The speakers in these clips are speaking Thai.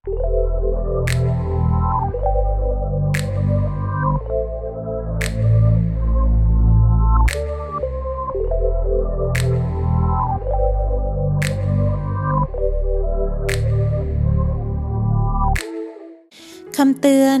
คำเตือน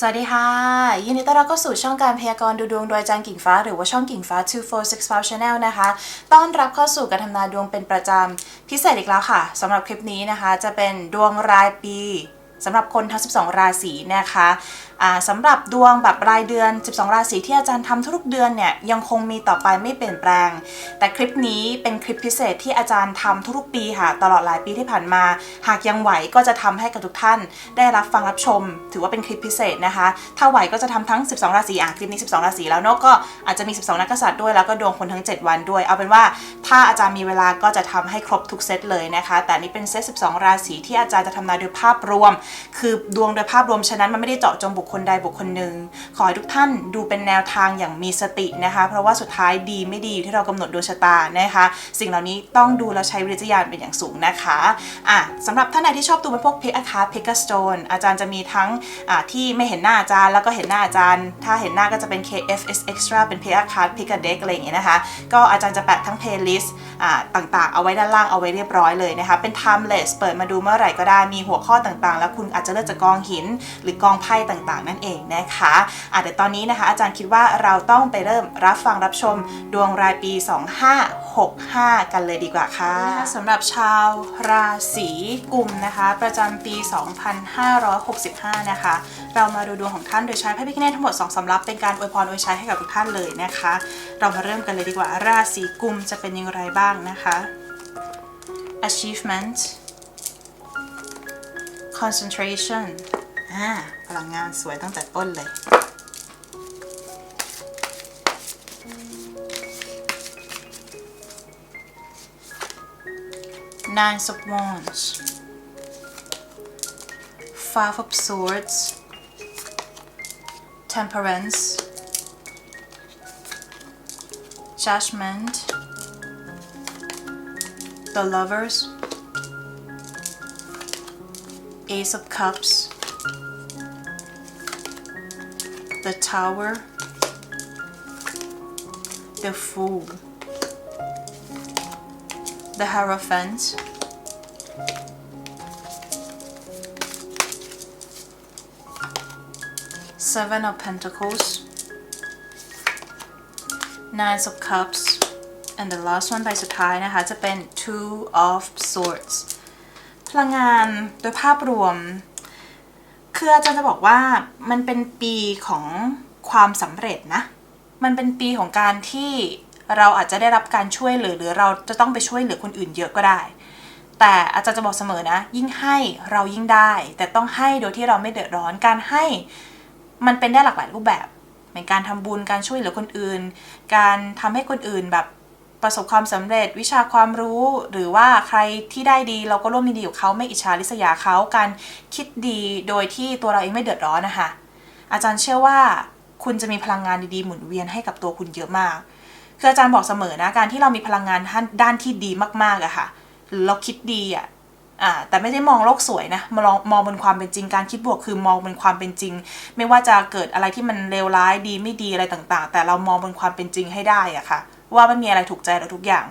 สวัสดีค่ะ ยินดีต้อนรับเข้าสู่ช่องการพยากรณ์ดูดวงโดยอาจารย์กิ่งฟ้า หรือว่าช่องกิ่งฟ้า 2465 Channel นะคะ ต้อนรับเข้าสู่การทำนายดวงเป็นประจำ พิเศษอีกแล้วค่ะสำหรับคลิปนี้นะคะ จะเป็นดวงรายปี สำหรับคนทั้ง 12 ราศีนะคะอ่าสำหรับดวงแบบรายเดือน 12 ราศีที่อาจารย์ทำทุกเดือนเนี่ยยังคงมีต่อไปไม่เปลี่ยนแปลง แต่คลิปนี้เป็นคลิปพิเศษที่อาจารย์ทำทุกๆปีค่ะตลอดหลายปีที่ผ่านมา หากยังไหวก็จะทำให้กับทุกท่าน ได้รับฟังรับชม ถือว่าเป็นคลิปพิเศษนะคะ ถ้าไหวก็จะทำทั้ง 12 ราศีอะคลิปนี้ 12 ราศีแล้วเนอะก็อาจจะมี 12 นักกษัตริย์ด้วยแล้วก็ดวงคนทั้ง 7 วันด้วย เอาเป็นว่าถ้าอาจารย์มีเวลาก็จะทำให้ครบทุกเซตเลยนะคะ แต่นี่เป็นเซต 12 ราศีที่อาจารย์จะทำนายโดยภาพรวมคือดวงโดยภาพรวมฉะนั้นมันไม่ได้เจาะจงบุคคลใดบุคคลหนึ่งขอให้ทุกท่านดูเป็นแนวทางอย่างมีสตินะคะ เพราะว่าสุดท้ายดีไม่ดีอยู่ที่เรากำหนดดวงชะตานะคะ สิ่งเหล่านี้ต้องดูแล้วใช้วิจารณญาเป็นอย่างสูงนะคะอะสำหรับท่านใดที่ชอบดูเป็นพวกเพิกอาคาเพิกสโตนอาจารย์จะมีทั้งอะที่ไม่เห็นหน้าอาจารย์ แล้วก็เห็นหน้าอาจารย์ ถ้าเห็นหน้าก็จะเป็น KFS Extra เป็นเพิกอาคาเพิกเด็กอะไรอย่างเงี้ยนะคะ ก็อาจารย์จะแปะทั้ง playlist อ่าต่างๆ เอาไว้ด้านล่างเอาไว้เรียบร้อยเลยนะคะ เป็น timeless เปิดมาดูเมื่อไหร่ก็ได้มีหัวข้อต่างๆ แล้วคุณอาจจะเลือกจากกองหิน หรือกองไพ่ต่างๆ นั่นเองนะคะอะเดี๋ยวตอนนี้นะคะ อาจารย์คิดว่าเราต้องไปเริ่มรับฟังรับชมดวงรายปี 2565 กันเลยดีกว่าค่ะสำหรับชาวราศีกุมนะคะ ประจำปี 2565 นะคะ เรามาดูดวงของท่านโดยใช้ไพ่พิคเนตทั้งหมด 2สำรับเป็นการอวยพรอวยชัยให้กับทุกท่านเลยนะคะ เรามาเริ่มกันเลยดีกว่าราศีกุมจะเป็นอย่างไรบ้างนะคะ achievement concentration อ่าพลังงานสวยตั้งแต่ต้นเลย Nine of Wands Five of Swords Temperance Judgment The Lovers Ace of Cups The Tower The Fool The Hierophant Seven of Pentacles Nine of Cups and the last one ใบสุดท้ายนะคะ จะเป็น Two of Swords พลังงานโดยภาพรวม คืออาจารย์จะบอกว่ามันเป็นปีของความสำเร็จนะ มันเป็นปีของการที่เราอาจจะได้รับการช่วยเหลือหรือเราจะต้องไปช่วยเหลือคนอื่นเยอะก็ได้ แต่อาจารย์จะบอกเสมอนะ ยิ่งให้เรายิ่งได้ แต่ต้องให้โดยที่เราไม่เดือดร้อนการให้มันเป็นได้หลากหลายรูปแบบเหมือนการทำบุญการช่วยเหลือคนอื่น การทำให้คนอื่นแบบ ประสบความสำเร็จวิชาความรู้ หรือว่าใครที่ได้ดีเราก็ร่วมยินดีกับเขาไม่อิจฉาริษยาเขาการคิดดีโดยที่ตัวเราเองไม่เดือดร้อนนะคะอาจารย์เชื่อว่าคุณจะมีพลังงานดีๆหมุนเวียนให้กับตัวคุณเยอะมาก คืออาจารย์บอกเสมอนะการที่เรามีพลังงานด้านที่ดีมากๆอะค่ะหรือเราคิดดีอะอ่าแต่ไม่ได้มองโลกสวยนะมองมองบนความเป็นจริงการคิดบวกคือมองบนความเป็นจริง ไม่ว่าจะเกิดอะไรที่มันเลวร้ายดีไม่ดีอะไรต่างๆ แต่เรามองบนความเป็นจริงให้ได้อะค่ะ ว่าไม่มีอะไรถูกใจเราทุกอย่าง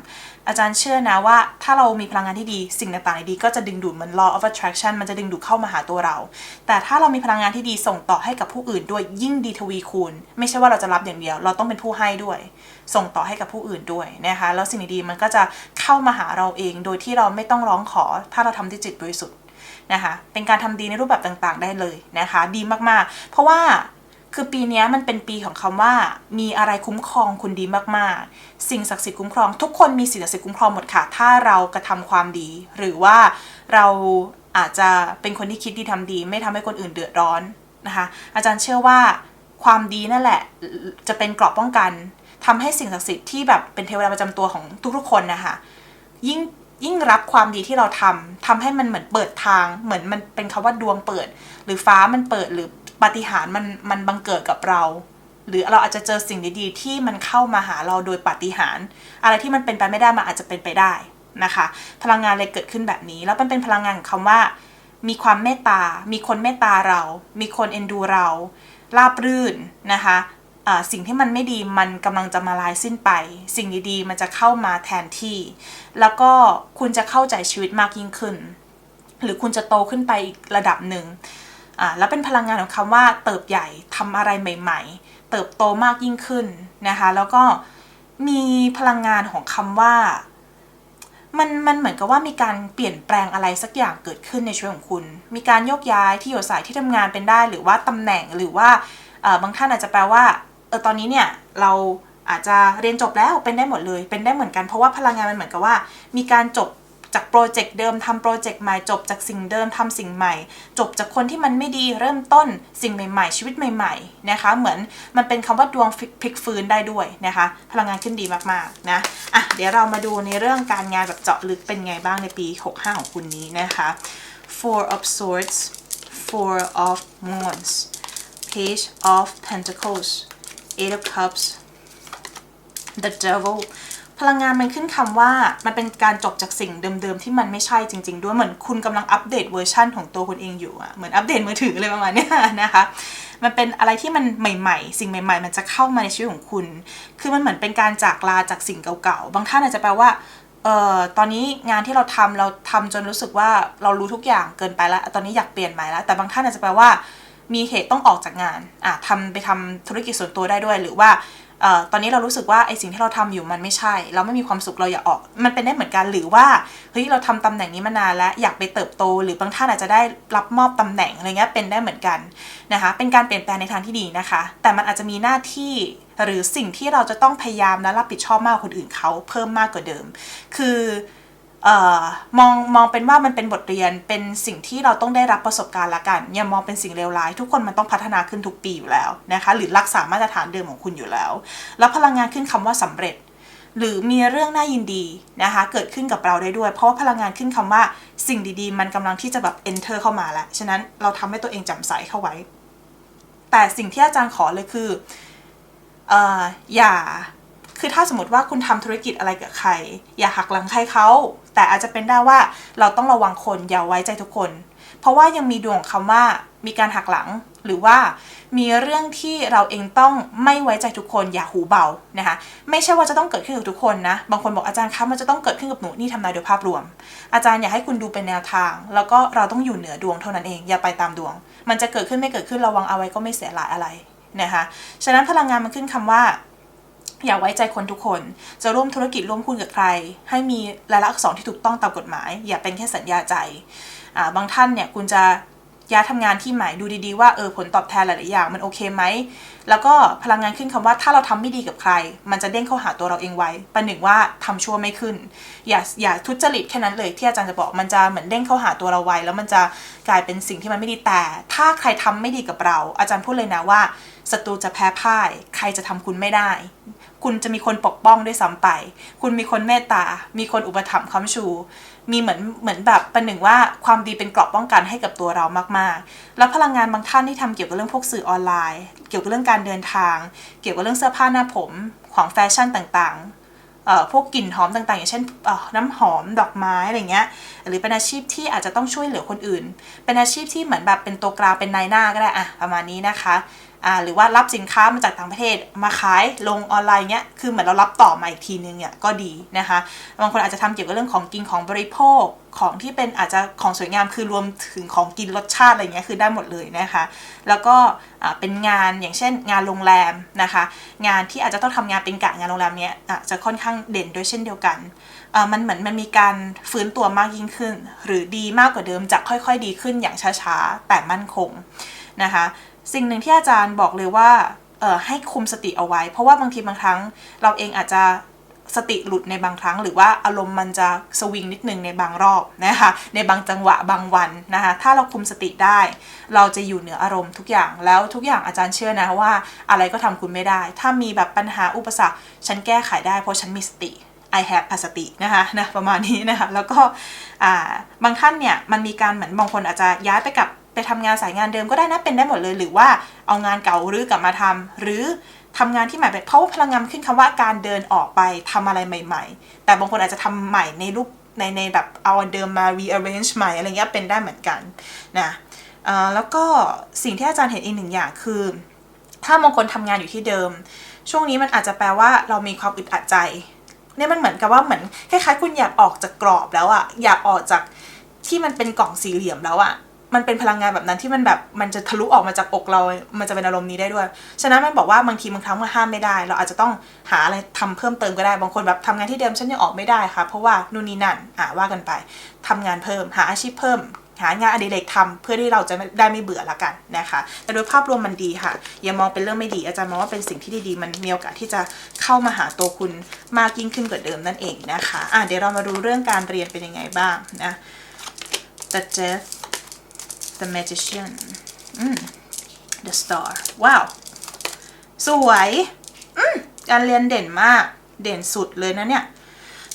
อาจารย์เชื่อนะว่า ถ้าเรามีพลังงานที่ดีสิ่งต่างๆดีก็จะดึงดูดเหมือน law of attraction มันจะดึงดูดเข้ามาหาตัวเรา แต่ถ้าเรามีพลังงานที่ดีส่งต่อให้กับผู้อื่นด้วยยิ่งดีทวีคูณ ไม่ใช่ว่าเราจะรับอย่างเดียว เราต้องเป็นผู้ให้ด้วย ส่งต่อให้กับผู้อื่นด้วยนะคะแล้วสิ่งดีๆมันก็จะเข้ามาหาเราเอง โดยที่เราไม่ต้องร้องขอ ถ้าเราทำด้วยจิตบริสุทธิ์นะคะเป็นการทำดีในรูปแบบต่างๆ ได้เลยนะคะ ดีมากๆ เพราะว่า คือปีนี้มันเป็นปีของคำว่า มีอะไรคุ้มครองคุณดีมากๆ สิ่งศักดิ์สิทธิ์คุ้มครอง ทุกคนมีสิ่งศักดิ์สิทธิ์คุ้มครองหมดค่ะ ถ้าเรากระทำความดี หรือว่าเราอาจจะเป็นคนที่คิดดีทำดี ไม่ทำให้คนอื่นเดือดร้อนนะคะ อาจารย์เชื่อว่าความดีนั่นแหละจะเป็นเกราะป้องกันทำให้สิ่งศักดิ์สิทธิ์ที่แบบเป็นเทวดาประจำตัวของทุกๆ คนนะคะยิ่งยิ่งรับความดีที่เราทำทำให้มันเหมือนเปิดทาง เหมือนมันเป็นคำว่าดวงเปิด หรือฟ้ามันเปิดหรือ ปาฏิหาริย์มันมันบังเกิดกับเรา หรือเราอาจจะเจอสิ่งดีๆ ที่มันเข้ามาหาเราโดยปาฏิหาริย์อะไรที่มันเป็นไปไม่ได้มันอาจจะเป็นไปได้นะคะ พลังงานเลยเกิดขึ้นแบบนี้ แล้วมันเป็นพลังงานของคำว่า มีความเมตตา มีคนเมตตาเรา มีคนเอ็นดูเราราบรื่นนะคะะสิ่งที่มันไม่ดีมันกำลังจะมาลายสิ้นไป สิ่งดีๆมันจะเข้ามาแทนที่ แล้วก็คุณจะเข้าใจชีวิตมากยิ่งขึ้น หรือคุณจะโตขึ้นไปอีกระดับหนึ่ง อ่าแล้วเป็นพลังงานของคำว่าเติบใหญ่ทำอะไรใหม่ ๆ เติบโตมากยิ่งขึ้นนะคะ แล้วก็มีพลังงานของคำว่ามันมันเหมือนกับว่ามีการเปลี่ยนแปลงอะไรสักอย่างเกิดขึ้นในชีวิตของคุณ มีการโยกย้ายที่อยู่สายที่ทำงานเป็นได้ หรือว่าตำแหน่งหรือว่าเออบางท่านอาจจะแปลว่าเออตอนนี้เนี่ยเราอาจจะเรียนจบแล้วเป็นได้หมดเลย เป็นได้เหมือนกันเพราะว่าพลังงานมันเหมือนกับว่า มีการจบ จากโปรเจกต์เดิมทำโปรเจกต์ใหม่จบจากสิ่งเดิมทำสิ่งใหม่ จบจากคนที่มันไม่ดีเริ่มต้นสิ่งใหม่ ๆ ชีวิตใหม่ ๆ นะคะ เหมือนมันเป็นคำว่าดวงพลิกฟื้นได้ด้วยนะคะ พลังงานขึ้นดีมากๆนะอะเดี๋ยวเรามาดูในเรื่องการงานแบบเจาะลึกเป็นไงบ้างในปี 65 ของคุณนี้นะคะ Four of Swords Four of Wands Page of Pentacles Eight of Cups The Devil พลังงานมันขึ้นคำว่ามันเป็นการจบจากสิ่งเดิมๆ ที่มันไม่ใช่จริง ๆ ด้วยเหมือนคุณกำลังอัปเดตเวอร์ชันของตัวคุณเองอยู่อะเหมือนอัปเดตมือถือเลยประมาณนี้นะคะ มันเป็นอะไรที่มันใหม่ ๆ สิ่งใหม่ ๆ มันจะเข้ามาในชีวิตของคุณ คือมันเหมือนเป็นการจากลาจากสิ่งเก่าๆ บางท่านอาจจะแปลว่าเอ่อตอนนี้งานที่เราทำเราทำจนรู้สึกว่าเรารู้ทุกอย่างเกินไปแล้ว ตอนนี้อยากเปลี่ยนใหม่แล้ว แต่บางท่านอาจจะแปลว่ามีเหตุต้องออกจากงานอะทำไปทำธุรกิจส่วนตัวได้ด้วย หรือว่า ออตอนนี้เรารู้สึกว่าไอสิ่งที่เราทำอยู่มันไม่ใช่ เราไม่มีความสุขเราอยากออก มันเป็นได้เหมือนกันหรือว่าเฮ้ยเราทำตำแหน่งนี้มานานแล้วอยากไปเติบโต หรือบางท่านอาจจะได้รับมอบตำแหน่งอะไรเงี้ยเป็นได้เหมือนกันนะคะ เป็นการเปลี่ยนแปลงในทางที่ดีนะคะ แต่มันอาจจะมีหน้าที่หรือสิ่งที่เราจะต้องพยายามและรับผิดชอบมากกว่าคนอื่นเขาเพิ่มมากกว่าเดิม คือ มองมองเป็นว่ามันเป็นบทเรียนเป็นสิ่งที่เราต้องได้รับประสบการณ์ละกัน อย่ามองเป็นสิ่งเลวร้าย ทุกคนมันต้องพัฒนาขึ้นทุกปีอยู่แล้วนะคะ หรือรักษามาตรฐานเดิมของคุณอยู่แล้ว แล้วพลังงานขึ้นคำว่าสำเร็จ หรือมีเรื่องน่ายินดีนะคะ เกิดขึ้นกับเราได้ด้วย เพราะว่าพลังงานขึ้นคำว่าสิ่งดีๆ มันกำลังที่จะแบบ enter เข้ามาแล้วฉะนั้นเราทำให้ตัวเองแจำใสเข้าไว้ แต่สิ่งที่อาจารย์ขอเลยคืออออย่า คือถ้าสมมติว่าคุณทำธุรกิจอะไรกับใคร อย่าหักหลังใครเขา แต่อาจจะเป็นได้ว่าเราต้องระวังคนอย่าไว้ใจทุกคน เพราะว่ายังมีดวงของคำว่ามีการหักหลัง หรือว่ามีเรื่องที่เราเองต้องไม่ไว้ใจทุกคนอย่าหูเบานะคะไม่ใช่ว่าจะต้องเกิดขึ้นกับทุกคนนะบางคนบอกอาจารย์คะมันจะต้องเกิดขึ้นกับหนูนี่ทำนายโดยภาพรวม อาจารย์อยากให้คุณดูเป็นแนวทาง แล้วก็เราต้องอยู่เหนือดวงเท่านั้นเองอย่าไปตามดวง มันจะเกิดขึ้นไม่เกิดขึ้นระวังเอาไว้ก็ไม่เสียหลายอะไรนะคะฉะนั้นพลังงานมันขึ้นคำว่า อย่าไว้ใจคนทุกคน จะร่วมธุรกิจร่วมหุ้นกับใคร ให้มีรายลักษณ์อักษรที่ถูกต้องตามกฎหมาย อย่าเป็นแค่สัญญาใจอ่าบางท่านเนี่ยคุณจะย้ายทำงานที่ใหม่ดูดีๆว่าเออผลตอบแทนหลายๆอย่างมันโอเคไหม แล้วก็พลังงานขึ้นคำว่าถ้าเราทำไม่ดีกับใคร มันจะเด้งเข้าหาตัวเราเองไว้ประหนึ่งว่าทำชั่วไม่ขึ้น อย่าอย่าทุจริตแค่นั้นเลยที่อาจารย์จะบอกมันจะเหมือนเด้งเข้าหาตัวเราไว้แล้วมันจะกลายเป็นสิ่งที่มันไม่ดีแต่ ถ้าใครทำไม่ดีกับเรา อาจารย์พูดเลยนะว่าศัตรูจะแพ้พ่าย ใครจะทำคุณไม่ได้ คุณจะมีคนปกป้องด้วยซ้ำไป คุณมีคนเมตตา มีคนอุปถัมภ์ค้ำชู มีเหมือนเหมือนแบบประหนึ่งว่าความดีเป็นเกราะป้องกันให้กับตัวเรามากๆ แล้วพลังงานบางท่านที่ทำเกี่ยวกับเรื่องพวกสื่อออนไลน์ เกี่ยวกับเรื่องการเดินทาง เกี่ยวกับเรื่องเสื้อผ้าหน้าผมของแฟชั่นต่างๆ พวกกลิ่นหอมต่างๆ อย่างเช่นน้ำหอมดอกไม้อะไรเงี้ย หรือเป็นอาชีพที่อาจจะต้องช่วยเหลือคนอื่น เป็นอาชีพที่เหมือนแบบเป็นตัวกลางเป็นนายหน้าก็ได้อะประมาณนี้นะคะ อ่าหรือว่ารับสินค้ามาจากต่างประเทศมาขายลงออนไลน์เงี้ยคือเหมือนเรารับต่อมาอีกทีนึงเนี่ยก็ดีนะคะบางคนอาจจะทำเกี่ยวกับเรื่องของกินของบริโภคของที่เป็นอาจจะของสวยงามคือรวมถึงของกินรสชาติอะไรเงี้ยคือได้หมดเลยนะคะ แล้วก็เป็นงานอย่างเช่น งานโรงแรมนะคะ งานที่อาจจะต้องทำงานเป็นกะงานโรงแรมเนี้ยจะค่อนข้างเด่นด้วยเช่นเดียวกันมันเหมือนมันมีการฟื้นตัวมากยิ่งขึ้น หรือดีมากกว่าเดิมจะค่อยๆ ดีขึ้นอย่างช้าๆแต่มั่นคงนะคะ สิ่งหนึ่งที่อาจารย์บอกเลยว่าเออให้คุมสติเอาไว้ เพราะว่าบางทีบางครั้ง เราเองอาจจะสติหลุดในบางครั้ง หรือว่าอารมณ์มันจะสวิงนิดนึงในบางรอบนะคะในบางจังหวะบางวันนะคะถ้าเราคุมสติได้ เราจะอยู่เหนืออารมณ์ทุกอย่างแล้วทุกอย่างอาจารย์เชื่อนะว่าอะไรก็ทำคุณไม่ได้ ถ้ามีแบบปัญหาอุปสรรค ฉันแก้ไขได้เพราะฉันมีสติ I have สตินะคะนะประมาณนี้นะคะแล้วก็บางท่านเนี่ยมันมีการเหมือนบางคนอาจจะย้ายไปกับ ไปทำงานสายงานเดิมก็ได้นะเป็นได้หมดเลย หรือว่าเอางานเก่ารื้อกลับมาทำหรือทำงานที่ใหม่ไปเพราะว่าพลังงานขึ้นคำว่าการเดินออกไปทำอะไรใหม่ ๆ แต่บางคนอาจจะทำใหม่ในรูปในในแบบเอาเดิมมา rearrange ใหม่อะไรเงี้ยเป็นได้เหมือนกันนะแล้วก็สิ่งที่อาจารย์เห็นอีกหนึ่งอย่างคือ ถ้าบางคนทำงานอยู่ที่เดิม ช่วงนี้มันอาจจะแปลว่าเรามีความอึดอัดใจเนี่ยมันเหมือนกับว่าเหมือนคล้ายๆคุณอยากออกจากกรอบแล้วอะอยากออกจากที่มันเป็นกล่องสี่เหลี่ยมแล้วอะ มันเป็นพลังงานแบบนั้นที่มันแบบมันจะทะลุออกมาจากอกเรา มันจะเป็นอารมณ์นี้ได้ด้วย ฉะนั้นมันบอกว่าบางทีบางครั้งมันห้ามไม่ได้ เราอาจจะต้องหาอะไรทำเพิ่มเติมก็ได้ บางคนแบบทำงานที่เดิมฉันยังออกไม่ได้ค่ะ เพราะว่านู่นนี่นั่น อ่าว่ากันไปทำงานเพิ่ม หาอาชีพเพิ่ม หางานอดิเรกทำเพื่อที่เราจะได้ไม่เบื่อละกันนะคะ แต่โดยภาพรวมมันดีค่ะ อย่ามองเป็นเรื่องไม่ดี อาจารย์มองว่าเป็นสิ่งที่ดีๆ มันมีโอกาสที่จะเข้ามาหาตัวคุณมากยิ่งขึ้นกว่าเดิมนั่นเองนะคะ อะเดี๋ยวเรามาดูเรื่องการเรียนเป็นยังไงบ้างนะ The Death The Magician อืม The Star ว้าว สวยอืมการเรียนเด่นมากเด่นสุดเลยนะเนี่ย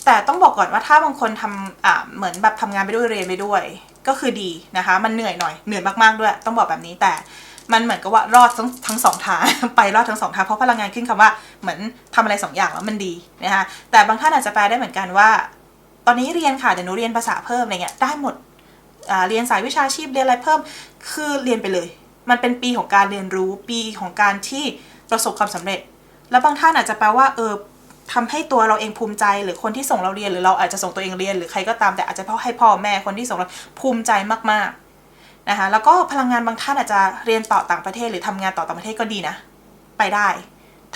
แต่ต้องบอกก่อนว่าถ้าบางคนทำอ่าเหมือนแบบทำงานไปด้วยเรียนไปด้วย ก็คือดีนะคะ มันเหนื่อยหน่อยเหนื่อยมากๆด้วย ต้องบอกแบบนี้แต่มันเหมือนกับว่ารอดทั้งทั้งสองทางไปรอดทั้งสองทางเพราะพลังงานขึ้นคำว่าเหมือนทำอะไรสองอย่างแล้วมันดีนะคะแต่บางท่านอาจจะแปลได้เหมือนกันว่า ตอนนี้เรียนค่ะเดี๋ยวหนูเรียนภาษาเพิ่มอะไรเงี้ยได้หมด เรียนสายวิชาชีพเรียนอะไรเพิ่ม คือเรียนไปเลย มันเป็นปีของการเรียนรู้ปีของการที่ประสบความสำเร็จ แล้วบางท่านอาจจะแปลว่าเออทำให้ตัวเราเองภูมิใจหรือคนที่ส่งเราเรียนหรือเราอาจจะส่งตัวเองเรียนหรือใครก็ตามแต่อาจจะเพราะให้พ่อแม่คนที่ส่งเราภูมิใจมากๆนะคะแล้วก็พลังงานบางท่านอาจจะเรียนต่อต่างประเทศหรือทำงานต่อต่างประเทศก็ดีนะ ไปได้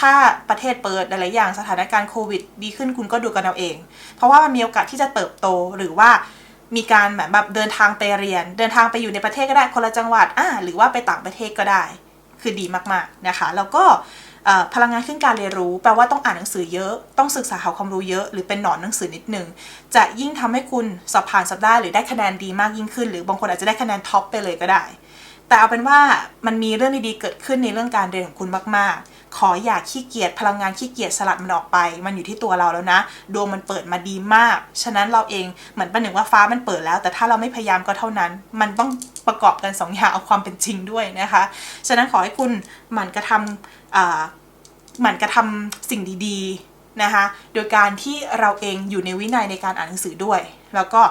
ถ้าประเทศเปิดหลายอย่างสถานการณ์โควิด ดีขึ้นคุณก็ดูกันเอาเอง เพราะว่ามันมีโอกาสที่จะเติบโตหรือว่า มีการแบบแบบเดินทางไปเรียน เดินทางไปอยู่ในประเทศก็ได้คนละจังหวัดอ่าหรือว่าไปต่างประเทศก็ได้ คือดีมากๆนะคะแล้วก็พลังงานขึ้นการเรียนรู้ แปลว่าต้องอ่านหนังสือเยอะ ต้องศึกษาหาความรู้เยอะ หรือเป็นหนอนหนังสือนิดนึง จะยิ่งทำให้คุณสอบผ่านสอบได้หรือได้คะแนนดีมากยิ่งขึ้น หรือบางคนอาจจะได้คะแนนท็อปไปเลยก็ได้ แต่เอาเป็นว่ามันมีเรื่องดีๆเกิดขึ้นในเรื่องการเรียนของคุณมากๆ ขออย่าขี้เกียจพลังงานขี้เกียจสลัดมันออกไป มันอยู่ที่ตัวเราแล้วนะ ดวงมันเปิดมาดีมาก ฉะนั้นเราเองเหมือนประหนึ่งว่าฟ้ามันเปิดแล้ว แต่ถ้าเราไม่พยายามก็เท่านั้น มันต้องประกอบกันสองอย่างเอาความเป็นจริงด้วยนะคะ ฉะนั้นขอให้คุณหมั่นกระทำหมั่นกระทำสิ่งดีๆนะคะ โดยการที่เราเองอยู่ในวินัยในการอ่านหนังสือด้วย แล้วก็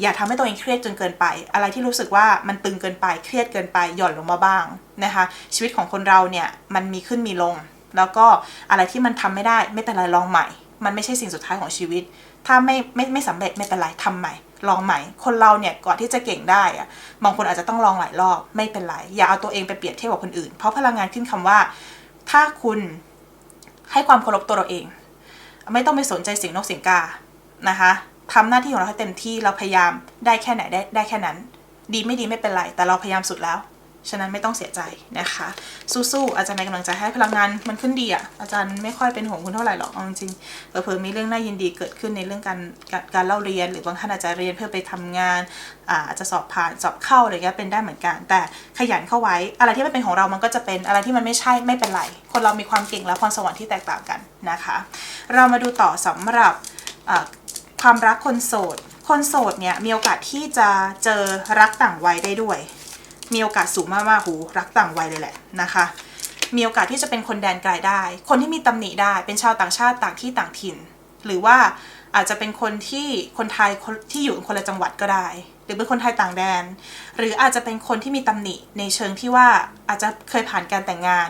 อย่าทำให้ตัวเองเครียดจนเกินไป อะไรที่รู้สึกว่ามันตึงเกินไปเครียดเกินไปหย่อนลงมาบ้างนะคะ ชีวิตของคนเราเนี่ยมันมีขึ้นมีลง แล้วก็อะไรที่มันทำไม่ได้ไม่เป็นไรลองใหม่ มันไม่ใช่สิ่งสุดท้ายของชีวิต ถ้าไม่ไม่ไม่สำเร็จไม่เป็นไรทำใหม่ ลองใหม่ คนเราเนี่ยก่อนที่จะเก่งได้อะบางคนอาจจะต้องลองหลายรอบไม่เป็นไรอย่าเอาตัวเองไปเปรียบเทียบกับคนอื่น เพราะพลังงานขึ้นคำว่า ถ้าคุณให้ความเคารพตัวเราเอง ไม่ต้องไปสนใจเสียงนกเสียงกานะคะ ทำหน้าที่ของเราให้เต็มที่เราพยายามได้แค่ไหนได้ได้แค่นั้น ดีไม่ดีไม่เป็นไร แต่เราพยายามสุดแล้ว ฉะนั้นไม่ต้องเสียใจนะคะ สู้ๆอาจารย์เป็นกำลังใจให้พลังงานมันขึ้นดีอะ่ะอาจารย์ไม่ค่อยเป็นห่วงคุณเท่าไหร่หรอกเอาจริงๆเผลอมีเรื่องน่ายินดีเกิดขึ้นในเรื่องการการการเล่าเรียน หรือบางท่านอาจจะเรียนเพื่อไปทำงานอาจจะสอบผ่านสอบเข้าอะไรเงี้ยเป็นได้เหมือนกัน แต่ขยันเข้าไว้อะไรที่ไม่เป็นของเรามันก็จะเป็นอะไรที่มันไม่ใช่ไม่เป็นไร คนเรามีความเก่งและพรสวรรค์ที่แตกต่างกันนะคะ เรามาดูต่อสำหรับ ความรักคนโสด คนโสดเนี่ยมีโอกาสที่จะเจอรักต่างวัยได้ด้วย มีโอกาสสูงมากว่าหูรักต่างวัยเลยแหละนะคะ มีโอกาสที่จะเป็นคนแดนไกลได้ คนที่มีตำหนิได้ เป็นชาวต่างชาติต่างที่ต่างถิ่น หรือว่าอาจจะเป็นคนที่คนไทยที่อยู่คนละจังหวัดก็ได้ หรือเป็นคนไทยต่างแดน หรืออาจจะเป็นคนที่มีตำหนิในเชิงที่ว่าอาจจะเคยผ่านการแต่งงาน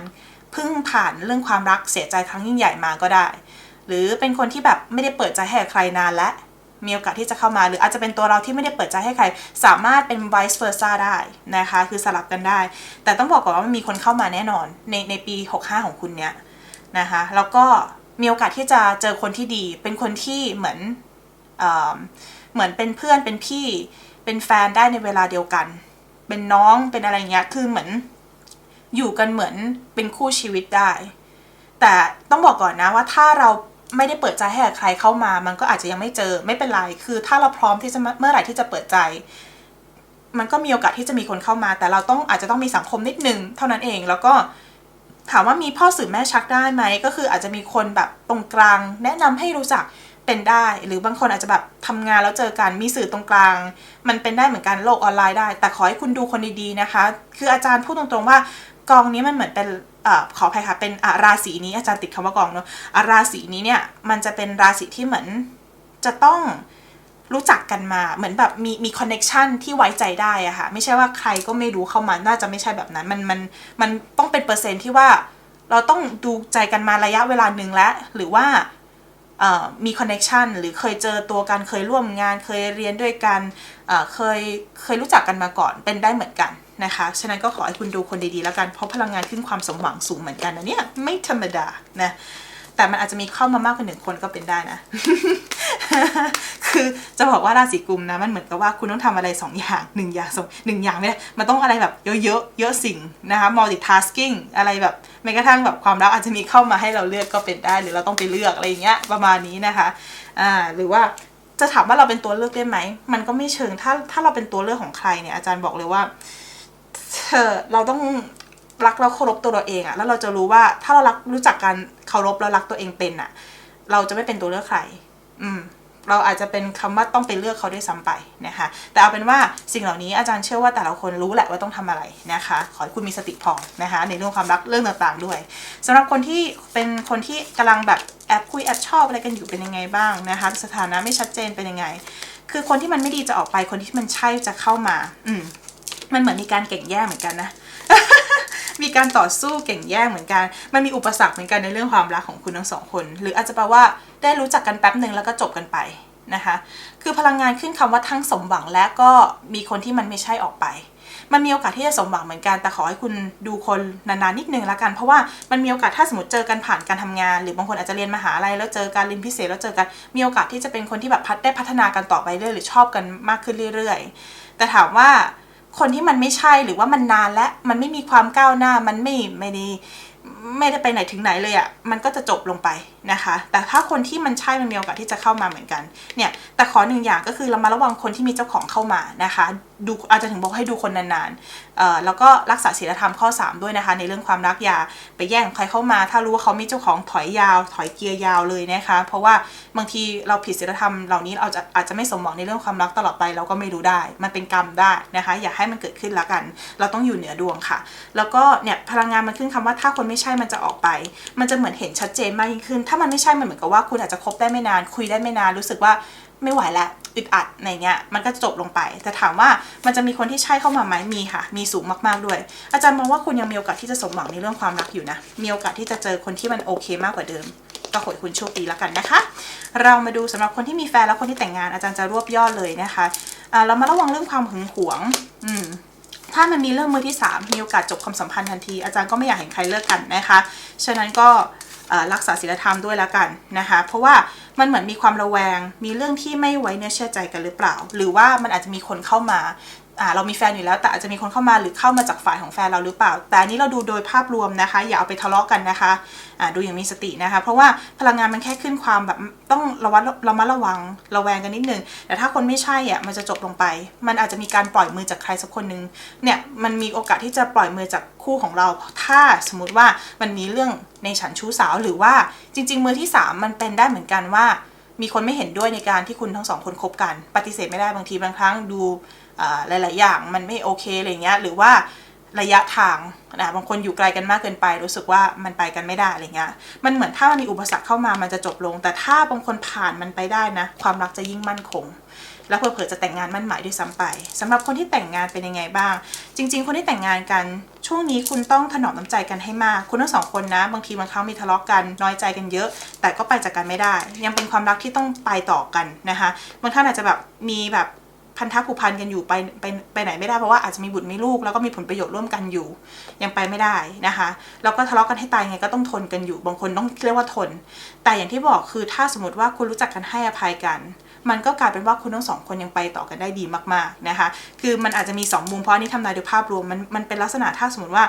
เพิ่งผ่านเรื่องความรักเสียใจครั้งยิ่งใหญ่มาก็ได้ หรือเป็นคนที่แบบไม่ได้เปิดใจให้ใครนานและมีโอกาสที่จะเข้ามาหรืออาจจะเป็นตัวเราที่ไม่ได้เปิดใจให้ใคร สามารถเป็น vice versa ได้นะคะ คือสลับกันได้ แต่ต้องบอกก่อนว่ามันมีคนเข้ามาแน่นอนในในปี 65 ของคุณเนี้ยนะคะแล้วก็มีโอกาสที่จะเจอคนที่ดี เป็นคนที่เหมือนเอ่อเหมือนเป็นเพื่อนเป็นพี่เป็นแฟนได้ในเวลาเดียวกัน เป็นน้องเป็นอะไรเงี้ยคือเหมือนอยู่กันเหมือนเป็นคู่ชีวิตได้ แต่ต้องบอกก่อนนะว่าถ้าเรา ไม่ได้เปิดใจให้กับใครเข้ามา มันก็อาจจะยังไม่เจอไม่เป็นไร คือ ถ้าเราพร้อมที่จะเมื่อไหร่ที่จะเปิดใจ มันก็มีโอกาสที่จะมีคนเข้ามา แต่เราต้องอาจจะต้องมีสังคมนิดนึงเท่านั้นเอง แล้วก็ถามว่ามีพ่อสื่อแม่ชักได้ไหม ก็คืออาจจะมีคนแบบตรงกลาง แนะนำให้รู้จักเป็นได้ หรือบางคนอาจจะแบบทำงานแล้วเจอกัน มีสื่อตรงกลาง มันเป็นได้เหมือนกันโลกออนไลน์ได้ แต่ขอให้คุณดูคนดีๆนะคะ คืออาจารย์พูดตรงๆว่า กองนี้มันเหมือนเป็นอขออภัยค่ะเป็นอราศีนี้อาจารย์ติดคำว่ากองเนาะอะราศีนี้เนี่ยมันจะเป็นราศีที่เหมือนจะต้องรู้จักกันมาเหมือนแบบมีมีคอนเน็ชันที่ไว้ใจได้อะค่ะไม่ใช่ว่าใครก็ไม่รู้เข้ามาน่าจะไม่ใช่แบบนั้น มันมันมันต้องเป็นเปอร์เซ็นต์ที่ว่าเราต้องดูใจกันมาระยะเวลาหนึ่งแล้วหรือว่ามีคอนเน็ชันหรือเคยเจอตัวกันเคยร่วมงาน เคยเรียนด้วยกันเเคยเคยรู้จักกันมาก่อนเป็นได้เหมือนกัน นะคะ ฉะนั้นก็ขอให้คุณดูคนดีๆแล้วกัน เพราะพลังงานขึ้นความสมหวังสูงเหมือนกันนะเนี่ยไม่ธรรมดานะแต่มันอาจจะมีเข้ามามากกว่าหนึ่งคนก็เป็นได้นะ คือจะบอกว่าราศีกุมนะ มันเหมือนกับว่าคุณต้องทำอะไรสองอย่างหนึ่งอย่างสองหนึ่งอย่างไม่ได้มันต้องอะไรแบบเยอะๆ เยอะสิ่งนะคะ multitasking อะไรแบบแม้กระทั่งแบบความรักอาจจะมีเข้ามาให้เราเลือกก็เป็นได้ หรือเราต้องไปเลือกอะไรอย่างเงี้ยประมาณนี้นะคะ อ่า หรือว่าจะถามว่าเราเป็นตัวเลือกได้ไหม มันก็ไม่เชิง ถ้าถ้าเราเป็นตัวเลือกของใครเนี่ยอาจารย์บอกเลยว่า เธอเราต้องรักเราเคารพตัวเราเองอะแล้วเราจะรู้ว่าถ้าเรารักรู้จักการเคารพแล้วรักตัวเองเป็นอะเราจะไม่เป็นตัวเลือกใคร อืม เราอาจจะเป็นคำว่าต้องไปเลือกเขาด้วยซ้ำไปนะคะ แต่เอาเป็นว่าสิ่งเหล่านี้อาจารย์เชื่อว่าแต่ละคนรู้แหละว่าต้องทำอะไรนะคะ ขอให้คุณมีสติพอนะคะ ในเรื่องความรักเรื่องต่างๆด้วยสำหรับคนที่เป็นคนที่กำลังแบบแอบคุยแอบชอบอะไรกันอยู่เป็นยังไงบ้างนะคะ สถานะไม่ชัดเจนเป็นยังไง คือคนที่มันไม่ดีจะออกไปคนที่มันใช่จะเข้ามา อืม มันเหมือนมีการเก่งแย่งเหมือนกันนะ มีการต่อสู้เก่งแย่งเหมือนกัน มันมีอุปสรรคเหมือนกันในเรื่องความรักของคุณทั้งสองคน หรืออาจจะแปลว่าได้รู้จักกันแป๊บหนึ่งแล้วก็จบกันไปนะคะ คือพลังงานขึ้นคำว่าทั้งสมหวังและก็มีคนที่มันไม่ใช่ออกไป มันมีโอกาสที่จะสมหวังเหมือนกัน แต่ขอให้คุณดูคนนานๆนิดนึงละกัน เพราะว่ามันมีโอกาสถ้าสมมติเจอกันผ่านการทำงาน หรือบางคนอาจจะเรียนมหาลัยแล้วเจอการเรียนพิเศษแล้วเจอกัน มีโอกาสที่จะเป็นคนที่แบบพัฒได้พัฒนากันต่อไปเรื่อยหรือชอบกันมากขึ้นเรื่อยๆ แต่ถามว่า คนที่มันไม่ใช่หรือว่ามันนานและมันไม่มีความก้าวหน้ามันไม่ไม่ได้ไม่ได้ไปไหนถึงไหนเลยอะ่ะมันก็จะจบลงไปนะคะ แต่ถ้าคนที่มันใช่มันมีโอกาสที่จะเข้ามาเหมือนกันเนี่ยแต่ขอหนึ่งอย่างก็คือเรามาระวังคนที่มีเจ้าของเข้ามานะคะ ดูอาจจะถึงบอกให้ดูคนนานๆเอ่อแล้วก็รักษาศีลธรรมข้อ 3 ด้วยนะคะ ในเรื่องความรักอย่าไปแย่งใครเข้ามา ถ้ารู้ว่าเขามีเจ้าของถอยยาว ถอยเกียร์ยาวเลยนะคะ เพราะว่าบางทีเราผิดศีลธรรมเหล่านี้เราจะอาจจะไม่สมหวังในเรื่องความรักตลอดไปเราก็ไม่รู้ได้ มันเป็นกรรมได้นะคะ อย่าให้มันเกิดขึ้นละกัน เราต้องอยู่เหนือดวงค่ะ แล้วก็เนี่ยพลังงานมันขึ้นคำว่าถ้าคนไม่ใช่มันจะออกไป มันจะเหมือนเห็นชัดเจนมากยิ่งขึ้น ถ้ามันไม่ใช่มันเหมือนกับว่าคุณอาจจะคบได้ไม่นาน คุยได้ไม่นานรู้สึกว่าไม่ไหวแล้ว อึดอัดในเงี้ยมันก็จบลงไป แต่ถามว่ามันจะมีคนที่ใช่เข้ามาไหมมีค่ะ มีสูงมากๆด้วย อาจารย์มองว่าคุณยังมีโอกาสที่จะสมหวังในเรื่องความรักอยู่นะ มีโอกาสที่จะเจอคนที่มันโอเคมากกว่าเดิมก็ขอให้คุณโชคดีแล้วกันนะคะ เรามาดูสำหรับคนที่มีแฟนและคนที่แต่งงานอาจารย์จะรวบยอดเลยนะคะอ่าเรามาระวังเรื่องความหึงหวง อืมถ้ามันมีเรื่องมือที่ 3 มีโอกาสจบความสัมพันธ์ทันที อาจารย์ก็ไม่อยากเห็นใครเลิกกันนะคะ ฉะนั้นก็ รักษาศีลธรรมด้วยแล้วกันนะคะ เพราะว่ามันเหมือนมีความระแวง มีเรื่องที่ไม่ไว้เนื้อเชื่อใจกันหรือเปล่า หรือว่ามันอาจจะมีคนเข้ามาอ่า เรามีแฟนอยู่แล้ว แต่อาจจะมีคนเข้ามาหรือเข้ามาจากฝ่ายของแฟนเราหรือเปล่า แต่อันนี้เราดูโดยภาพรวมนะคะ อย่าเอาไปทะเลาะกันนะคะอ่าดูอย่างมีสตินะคะ เพราะว่าพลังงานมันแค่ขึ้นความแบบต้องระวัดระมัดระวังระแวงกันนิดนึงแต่ถ้าคนไม่ใช่อะมันจะจบลงไป มันอาจจะมีการปล่อยมือจากใครสักคนนึงเนี่ยมันมีโอกาสที่จะปล่อยมือจากคู่ของเรา ถ้าสมมุติว่ามันมีเรื่องในฉันชู้สาวหรือว่าจริง ๆ มือที่สามมันเป็นได้เหมือนกันว่ามีคนไม่เห็นด้วยในการที่คุณทั้งสองคนคบกัน ปฏิเสธไม่ได้บางทีบางครั้งดู หลาย ๆ อย่างมันไม่โอเคอะไรเงี้ยหรือว่าระยะทางนะบางคนอยู่ไกลกันมากเกินไป รู้สึกว่ามันไปกันไม่ได้อะไรเงี้ยมันเหมือนถ้ามันมีอุปสรรคเข้ามามันจะจบลง แต่ถ้าบางคนผ่านมันไปได้นะ ความรักจะยิ่งมั่นคง แล้วเผื่อจะแต่งงานมั่นหมายด้วยซ้ำไปสำหรับคนที่แต่งงานเป็นยังไงบ้าง จริง ๆ คนที่แต่งงานกันช่วงนี้คุณต้องถนอมน้ำใจกันให้มาก คุณทั้งสองคนนะ บางทีบางครั้งมีทะเลาะกันน้อยใจกันเยอะ แต่ก็ไปจากกันไม่ได้ ยังเป็นความรักที่ต้องไปต่อกันนะคะบางท่านอาจจะแบบมีแบบ พันธะผูกพันกันอยู่ไปไปไปไหนไม่ได้เพราะว่าอาจจะมีบุตรมีลูกแล้วก็มีผลประโยชน์ร่วมกันอยู่ ยังไปไม่ได้นะคะแล้วก็ทะเลาะกันให้ตายไงก็ต้องทนกันอยู่ บางคนต้องเรียกว่าทน แต่อย่างที่บอกคือถ้าสมมติว่าคุณรู้จักกันให้อภัยกัน มันก็กลายเป็นว่าคุณทั้งสองคนยังไปต่อกันได้ดีมากๆนะคะ คือมันอาจจะมี 2 มุมเพราะนี้ทำนายโดยภาพรวมมันมันเป็นลักษณะถ้าสมมติว่า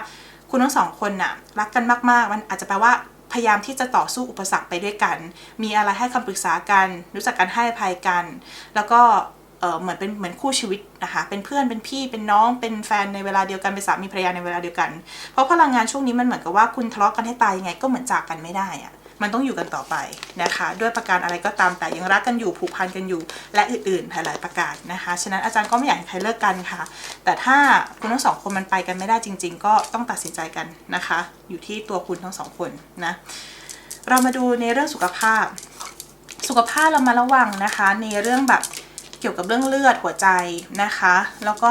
คุณทั้งสองคนน่ะรักกันมากๆ มันอาจจะแปลว่าพยายามที่จะต่อสู้อุปสรรคไปด้วยกัน มีอะไรให้คำปรึกษากัน รู้จักกันให้อภัยกัน แล้วก็ เหมือนเป็นเหมือนคู่ชีวิตนะคะเป็นเพื่อนเป็นพี่เป็นน้องเป็นแฟนในเวลาเดียวกันเป็นสามีภรรยาในเวลาเดียวกัน เพราะพลังงานช่วงนี้มันเหมือนกับว่าคุณทะเลาะกันให้ตายยังไงก็เหมือนจากกันไม่ได้อะมันต้องอยู่กันต่อไปนะคะ ด้วยประการอะไรก็ตามแต่ยังรักกันอยู่ผูกพันกันอยู่ และอื่นๆหลายๆประการนะคะ ฉะนั้นอาจารย์ก็ไม่อยากให้ใครเลิกกันค่ะ แต่ถ้าคุณทั้งสองคนมันไปกันไม่ได้จริง ๆ ก็ต้องตัดสินใจกันนะคะ อยู่ที่ตัวคุณทั้งสองคนนะเรามาดูในเรื่องสุขภาพ สุขภาพเรามาระวังนะคะ ในเรื่องแบบ เกี่ยวกับเรื่องเลือดหัวใจนะคะ แล้วก็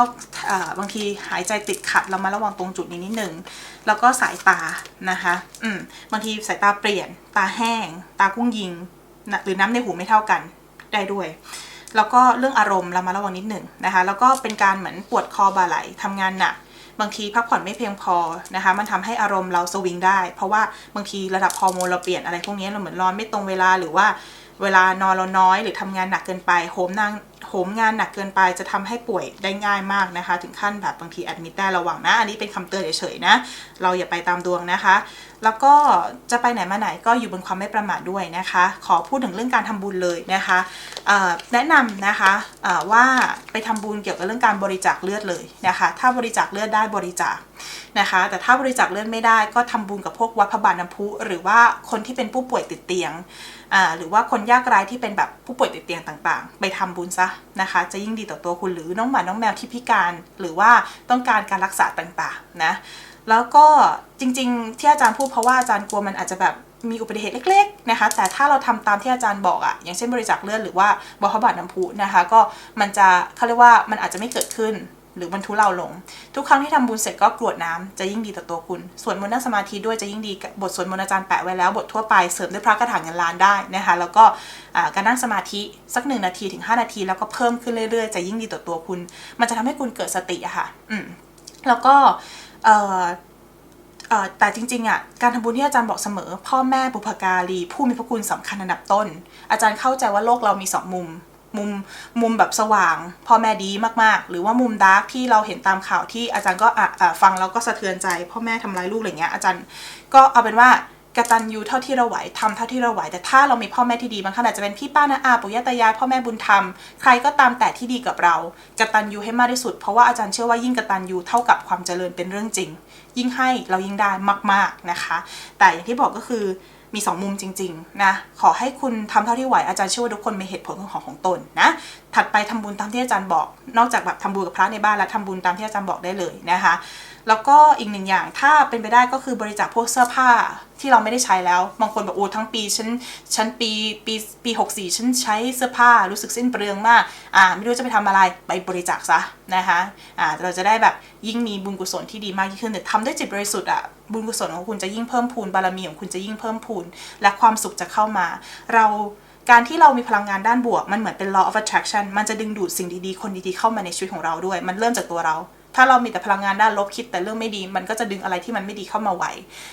บางทีหายใจติดขัดเรามาระวังตรงจุดนี้นิดหนึ่งแล้วก็สายตานะคะอืมบางทีสายตาเปลี่ยน ตาแห้ง ตากุ้งยิงหรือน้ำในหูไม่เท่ากันได้ด้วย แล้วก็เรื่องอารมณ์เรามาระวังนิดหนึ่งนะคะ แล้วก็เป็นการเหมือนปวดคอบ่าไหลทำงานหนักบางทีพักผ่อนไม่เพียงพอนะคะ มันทำให้อารมณ์เราสวิงได้ เพราะว่าบางทีระดับฮอร์โมนเราเปลี่ยนอะไรพวกนี้เราเหมือนนอนไม่ตรงเวลาหรือว่าเวลานอนเราน้อยหรือทำงานหนักเกินไปโหมนาง โหมงานหนักเกินไปจะทำให้ป่วยได้ง่ายมากนะคะ ถึงขั้นแบบบางทีแอดมิดได้ระวังนะ อันนี้เป็นคำเตือนเฉยๆนะ เราอย่าไปตามดวงนะคะ แล้วก็จะไปไหนมาไหนก็อยู่บนความไม่ประมาทด้วยนะคะ ขอพูดถึงเรื่องการทำบุญเลยนะคะแนะนำนะคะว่าไปทำบุญเกี่ยวกับเรื่องการบริจาคเลือดเลยนะคะ ถ้าบริจาคเลือดได้บริจาคนะคะ แต่ถ้าบริจาคเลือดไม่ได้ก็ทำบุญกับพวกวัดพระบาทน้ำพุ หรือว่าคนที่เป็นผู้ป่วยติดเตียงหรือว่าคนยากไร้ที่เป็นแบบผู้ป่วยติดเตียงต่างๆ ไปทำบุญซะนะคะ จะยิ่งดีต่อตัวคุณหรือน้องหมาน้องแมวที่พิการ หรือว่าต้องการการรักษาต่างๆนะแล้วก็จริงๆ ที่อาจารย์พูดเพราะว่าอาจารย์กลัวมันอาจจะแบบมีอุบัติเหตุเล็กๆนะคะ แต่ถ้าเราทำตามที่อาจารย์บอกอะอย่างเช่นบริจาคเลือดหรือว่าบพบาทน้ำพุนะคะ ก็มันจะเขาเรียกว่ามันอาจจะไม่เกิดขึ้น หรือมันทุเลาลง ทุกครั้งที่ทำบุญเสร็จก็กรวดน้ำจะยิ่งดีต่อตัวคุณสวดมนต์นั่งสมาธิด้วยจะยิ่งดีบทสวดมนต์อาจารย์แปะไว้แล้วบททั่วไปเสริมด้วยพระคาถางเงินล้านได้นะคะแล้วก็การนั่งสมาธิสักหนึ่งนาทีถึง 5 นาที แล้วก็เพิ่มขึ้นเรื่อยๆ จะยิ่งดีต่อตัวคุณ มันจะทำให้คุณเกิดสติอะค่ะอืมแล้วก็เอ่อแต่จริงๆอะการทำบุญที่อาจารย์บอกเสมอ พ่อแม่บุพการีผู้มีพระคุณสำคัญอันดับต้น อาจารย์เข้าใจว่าโลกเรามีสองมุม มุมมุมแบบสว่างพ่อแม่ดีมากๆ หรือว่ามุมดาร์กที่เราเห็นตามข่าวที่อาจารย์ก็อะฟังแล้วก็สะเทือนใจ พ่อแม่ทำร้ายลูกอะไรเงี้ยอาจารย์ก็เอาเป็นว่ากตัญญูเท่าที่เราไหวทำเท่าที่เราไหว แต่ถ้าเรามีพ่อแม่ที่ดีบางท่านอาจจะเป็นพี่ป้านาอาปู่ย่าตายายพ่อแม่บุญธรรม ใครก็ตามแต่ที่ดีกับเรากตัญญูให้มากที่สุด เพราะว่าอาจารย์เชื่อว่ายิ่งกตัญญูเท่ากับความเจริญเป็นเรื่องจริง ยิ่งให้เรายิ่งได้มากๆนะคะ แต่อย่างที่บอกก็คือ มีสองมุมจริงๆนะขอให้คุณทำเท่าที่ไหวอาจารย์เชื่อว่าทุกคนมีเหตุผลของของของตนนะถัดไปทำบุญตามที่อาจารย์บอก นอกจากแบบทำบุญกับพระในบ้านแล้วทำบุญตามที่อาจารย์บอกได้เลยนะคะ แล้วก็อีกหนึ่งอย่างถ้าเป็นไปได้ก็คือบริจาคพวกเสื้อผ้าที่เราไม่ได้ใช้แล้ว บางคนบอกโอ้ทั้งปีฉันฉันปีปีปีหกสี่ฉันใช้เสื้อผ้ารู้สึกสิ้นเปลืองมากอ่าไม่รู้จะไปทำอะไรไปบริจาคซะนะคะอ่าเราจะได้แบบยิ่งมีบุญกุศลที่ดีมากยิ่งขึ้นแต่ทำด้วยจิตบริสุทธิ์อะบุญกุศลของคุณจะยิ่งเพิ่มพูนบารมีของคุณจะยิ่งเพิ่มพูน และความสุขจะเข้ามา เราการที่เรามีพลังงานด้านบวก มันเหมือนเป็น law of attraction มันจะดึงดูดสิ่งดีๆ คนดีๆ เข้ามาในชีวิตของเราด้วย มันเริ่มจากตัวเรา ถ้าเรามีแต่พลังงานด้านลบคิดแต่เรื่องไม่ดี มันก็จะดึงอะไรที่มันไม่ดีเข้ามาไว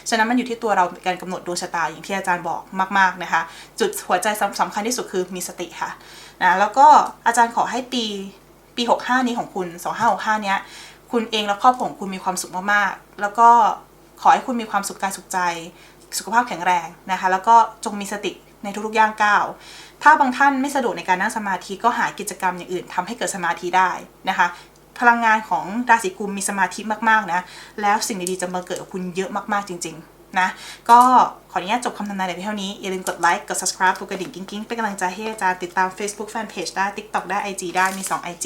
ฉะนั้นมันอยู่ที่ตัวเราการกำหนดดวงชะตาอย่างที่อาจารย์บอกมาก ๆนะคะ จุดหัวใจสำคัญที่สุดคือมีสติค่ะนะแล้วก็อาจารย์ขอให้ปีปี 65 นี้ของคุณ 2565 เนี้ยคุณเองและครอบครัวคุณมีความสุขมากๆ แล้วก็ขอให้คุณมีความสุขกายสุขใจ สุขภาพแข็งแรงนะคะ แล้วก็จงมีสติในทุกๆย่างก้าว ถ้าบางท่านไม่สะดวกในการนั่งสมาธิก็หากิจกรรมอย่างอื่นทำให้เกิดสมาธิได้นะคะ พลังงานของราศีกุมมีสมาธิมากๆนะ แล้วสิ่งดีๆจะมาเกิดกับคุณเยอะมากๆจริง ๆ นะ ก็ ออนุญาตจบคำทำนายแต่เพียงเท่านี้ อย่าลืมกดไลค์ กด subscribe กดกระดิ่งกิ๊งๆ เป็นกำลังใจให้อาจารย์ติดตาม Facebook Fanpage ได้ TikTok ได้ IG ได้ มี 2 IG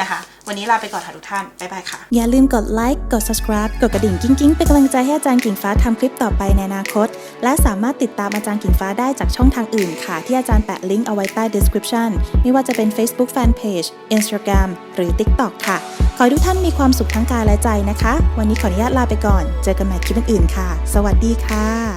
นะคะ วันนี้ลาไปก่อนค่ะทุกท่าน บ๊ายบายค่ะ อย่าลืมกดไลค์ กด subscribe กดกระดิ่งกิ้งๆ เป็นกำลังใจให้อาจารย์กิ่งฟ้าทำคลิปต่อไปในอนาคต และสามารถติดตามอาจารย์กิ่งฟ้าได้จากช่องทางอื่นค่ะ ที่อาจารย์แปะลิงก์เอาไว้ใต้ description ไม่ว่าจะเป็น Facebook Fanpage Instagram หรือ TikTok ค่ะ ขอให้ทุกท่านมีความสุขทั้งกายและใจนะคะ วันนี้ขออนุญาตลาไปก่อน เจอกันใหม่คลิปอื่นๆค่ะ สวัสดีค่ะ